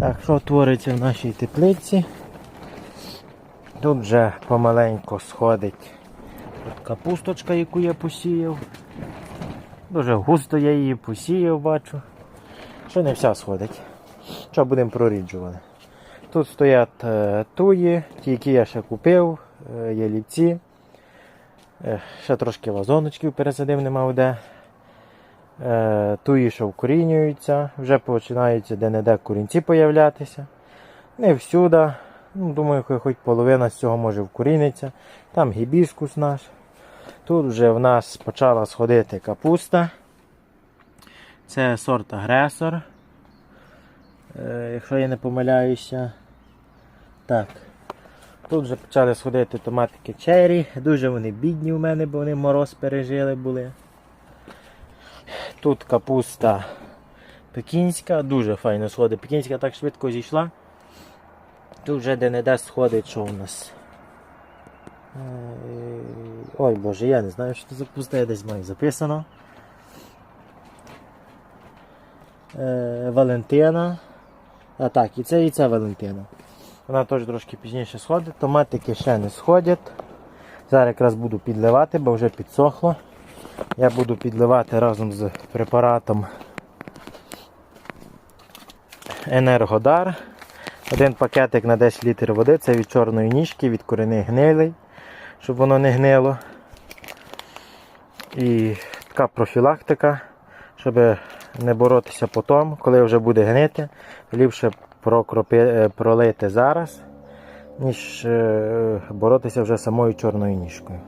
Так, що твориться в нашій теплиці? Тут вже помаленько сходить Тут капусточка, яку я посіяв. Дуже густо я її посіяв, бачу. Ще не вся сходить. Що будемо проріджувати. Тут стоять е, туї, ті, які я ще купив, е, ялівці. Е, ще трошки вазоночків пересадив, нема де. Е, туї, що вкорінюються, вже починаються де-не-де корінці появлятися. Не всюди. Ну, думаю, хоч половина з цього може вкоріниться. Там гібіскус наш. Тут вже в нас почала сходити капуста. Це сорт агресор. Е, якщо я не помиляюся. Так. Тут вже почали сходити томатики черрі. Дуже вони бідні у мене, бо вони мороз пережили були. Тут капуста пекінська, дуже файно сходить. Пекінська так швидко зійшла. Тут вже де-не-де сходить, що у нас. Е, Ой боже, я не знаю, що це за капуста, я десь маю записано. Е, Валентина. А так, і це і це Валентина. Вона теж трошки пізніше сходить. Томатики ще не сходять. Зараз якраз буду підливати, бо вже підсохло. Я буду підливати разом з препаратом Енергодар. Один пакетик на 10 літрів води, це від чорної ніжки, від корінних гнилей, щоб воно не гнило. І така профілактика, щоб не боротися потім, коли вже буде гнити, ліпше прокропи, е, пролити зараз, ніж е, боротися вже самою чорною ніжкою.